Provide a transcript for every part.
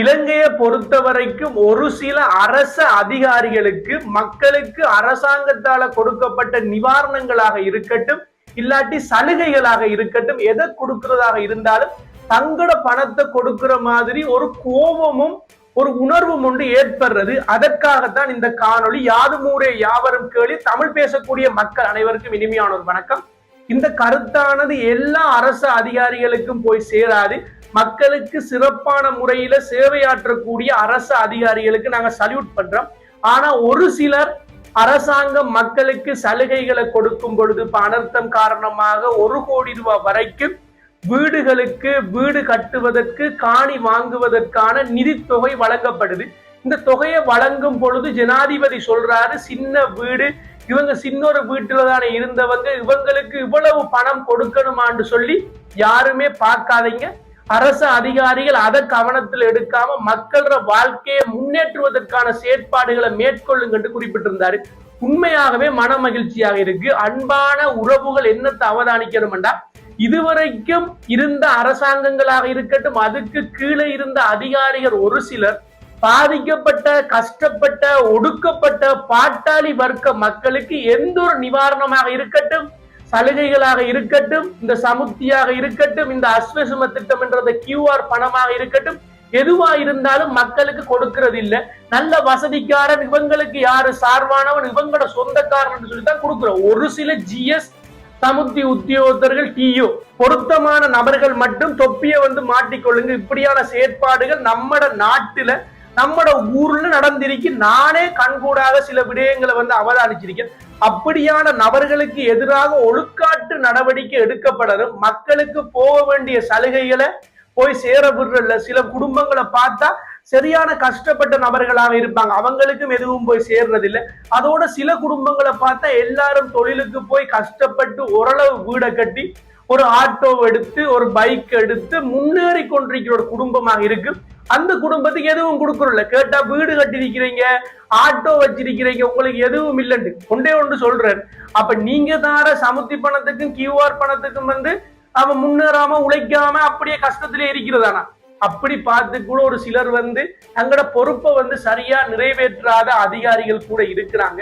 இலங்கையை பொறுத்த வரைக்கும் ஒரு சில அரச அதிகாரிகளுக்கு மக்களுக்கு அரசாங்கத்தால கொடுக்கப்பட்ட நிவாரணங்களாக இருக்கட்டும் இல்லாட்டி சலுகைகளாக இருக்கட்டும் எதை கொடுக்கிறதாக இருந்தாலும் தங்களோட பணத்தை கொடுக்கிற மாதிரி ஒரு கோபமும் ஒரு உணர்வும் ஒன்று ஏற்படுறது. அதற்காகத்தான் இந்த காணொளி யாதுமூரே யாவரும் கேளி தமிழ் பேசக்கூடிய மக்கள் அனைவருக்கும் இனிமையான ஒரு வணக்கம். இந்த கருத்தானது எல்லா அரசு அதிகாரிகளுக்கும் போய் சேராது. மக்களுக்கு சிறப்பான முறையில சேவையாற்றக்கூடிய அரசு அதிகாரிகளுக்கு நாங்க சல்யூட் பண்றோம். ஆனா ஒரு சிலர் அரசாங்கம் மக்களுக்கு சலுகைகளை கொடுக்கும் பொழுது இப்ப அனர்த்தம் காரணமாக ஒரு கோடி ரூபாய் வரைக்கும் வீடுகளுக்கு வீடு கட்டுவதற்கு காணி வாங்குவதற்கான நிதித்தொகை வழங்கப்படுது. இந்த தொகையை வழங்கும் பொழுது ஜனாதிபதி சொல்றாரு சின்ன வீடு இவங்க சின்னொரு வீட்டுல தானே இருந்தவங்க இவங்களுக்கு இவ்வளவு பணம் கொடுக்கணுமான்னு சொல்லி யாருமே பார்க்காதீங்க. அரசு அதிகாரிகள் அதை கவனத்தில் எடுக்காம மக்களோட வாழ்க்கையை முன்னேற்றுவதற்கான செயற்பாடுகளை மேற்கொள்ளுங்க என்று குறிப்பிட்டிருந்தாரு. உண்மையாகவே மன மகிழ்ச்சியாக இருக்கு. அன்பான உறவுகள் என்னத்தை அவதானிக்கணும்டா? இதுவரைக்கும் இருந்த அரசாங்கங்களாக இருக்கட்டும் அதுக்கு கீழே இருந்த அதிகாரிகள் ஒரு சிலர் பாதிக்கப்பட்ட கஷ்டப்பட்ட ஒடுக்கப்பட்ட பாட்டாளி வர்க்க மக்களுக்கு எந்த ஒரு நிவாரணமாக இருக்கட்டும் சலுகைகளாக இருக்கட்டும் இந்த சமுத்தியாக இருக்கட்டும் இந்த அஸ்வசும திட்டம் என்றத கியூஆர் பணமாக இருக்கட்டும் எதுவா இருந்தாலும் மக்களுக்கு கொடுக்கறது இல்ல. நல்ல வசதிக்காரன் இவங்களுக்கு யாரு சார்பானவன் இவங்களோட சொந்தக்காரன் சொல்லி தான் கொடுக்குறோம். ஒரு சில ஜிஎஸ் சமுத்தி உத்தியோகத்தர்கள் டிஓ பொருத்தமான நபர்கள் மட்டும் தொப்பியை வந்து மாட்டிக்கொள்ளுங்க. இப்படியான செயற்பாடுகள் நம்மட நாட்டுல நம்மட ஊர்ல நடந்திருக்கு. நானே கண்கூடாக சில விடயங்களை வந்து அவதானிச்சிருக்கேன். அப்படியான நபர்களுக்கு எதிராக ஒழுக்காட்டு நடவடிக்கை எடுக்கப்படணும். மக்களுக்கு போக வேண்டிய சலுகைகளை போய் சேர விடுறல சில குடும்பங்களை பார்த்தா சரியான கஷ்டப்பட்ட நபர்களாக இருப்பாங்க. அவங்களுக்கும் எதுவும் போய் சேர்றதில்லை. அதோட சில குடும்பங்களை பார்த்தா எல்லாரும் தொழிலுக்கு போய் கஷ்டப்பட்டு ஓரளவு வீடை கட்டி ஒரு ஆட்டோ எடுத்து ஒரு பைக் எடுத்து முன்னேறி கொண்டிருக்கிற ஒரு குடும்பமாக இருக்கு. அந்த குடும்பத்துக்கு எதுவும் கொடுக்கறோம்ல கேட்டா வீடு கட்டிருக்கிறீங்க ஆட்டோ வச்சிருக்கிறீங்க உங்களுக்கு எதுவும் இல்லைன்னு. கொண்டே ஒன்று சொல்றேன். அப்ப நீங்க தார சமுத்தி பணத்துக்கும் கியூஆர் பணத்துக்கும் வந்து அவன் முன்னேறாம உழைக்காம அப்படியே கஷ்டத்திலே இருக்கிறதானா? அப்படி பார்த்து கூட ஒரு சிலர் வந்து தங்களோட பொறுப்பை வந்து சரியா நிறைவேற்றாத அதிகாரிகள் கூட இருக்கிறாங்க.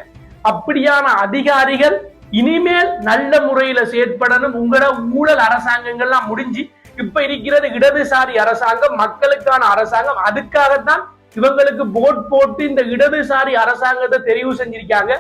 அப்படியான அதிகாரிகள் இனிமேல் நல்ல முறையில செயற்படணும். உங்களோட ஊழல் அரசாங்கங்கள்லாம் முடிஞ்சு இப்ப இருக்கிறது இடதுசாரி அரசாங்கம் மக்களுக்கான அரசாங்கம் அதுக்காகத்தான் இவங்களுக்கு போட் போட்டு இந்த இடதுசாரி அரசாங்கத்தை தெரிவு செஞ்சிருக்காங்க.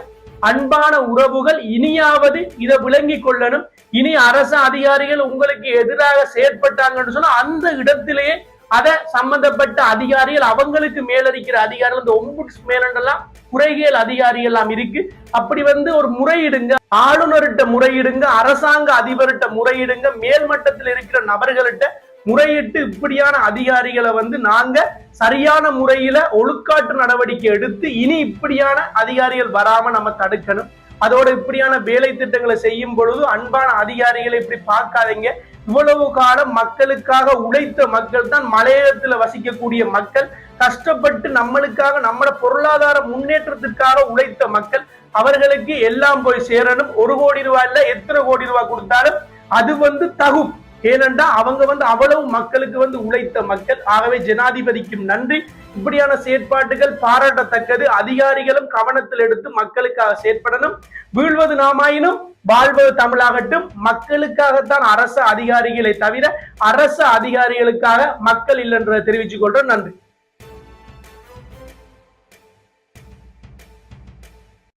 அன்பான உறவுகள் இனியாவது இதை விளங்கி கொள்ளணும். இனி அரசு அதிகாரிகள் உங்களுக்கு எதிராக செயற்பட்டாங்கன்னு சொன்னா அந்த இடத்திலேயே அதை சம்பந்தப்பட்ட அதிகாரிகள் அவங்களுக்கு மேலடிக்கிற அதிகாரிகள் இந்த ஒம்புட்ஸ் மேலண்டெல்லாம் குறைகள் அதிகாரிகள் எல்லாம் இருக்கு. அப்படி வந்து ஒரு முறையிடுங்க ஆளுநர்கிட்ட முறையிடுங்க அரசாங்க அதிபர்கிட்ட முறையிடுங்க மேல்மட்டத்தில் இருக்கிற நபர்கள்ட்ட முறையிட்டு இப்படியான அதிகாரிகளை வந்து நாங்க சரியான முறையில ஒழுக்காட்டு நடவடிக்கை எடுத்து இனி இப்படியான அதிகாரிகள் வராம நம்ம தடுக்கணும். அதோட இப்படியான வேலை திட்டங்களை செய்யும் பொழுது அன்பான அதிகாரிகளை இப்படி பார்க்காதீங்க. இவ்வளவு காலம் மக்களுக்காக உழைத்த மக்கள் தான் மலையாளத்துல வசிக்கக்கூடிய மக்கள் கஷ்டப்பட்டு நம்மளுக்காக நம்மளோட பொருளாதார முன்னேற்றத்திற்காக உழைத்த மக்கள் அவர்களுக்கு எல்லாம் போய் சேரணும். ஒரு கோடி ரூபாய் இல்ல எத்தனை கோடி ரூபாய் கொடுத்தாலும் அது வந்து தகும். ஏனென்றா அவங்க வந்து அவ்வளவு மக்களுக்கு வந்து உழைத்த மக்கள். ஆகவே ஜனாதிபதிக்கும் நன்றி. இப்படியான செயற்பாடுகள் பாராட்டத்தக்கது. அதிகாரிகளும் கவனத்தில் எடுத்து மக்களுக்காக செயற்படணும். வீழ்வது நாமாயினும் வாழ்வது தமிழாகட்டும். மக்களுக்காகத்தான் அரசு அதிகாரிகளை தவிர அரசு அதிகாரிகளுக்காக மக்கள் இல்லைன்றதை தெரிவித்துக் கொள்றோம். நன்றி.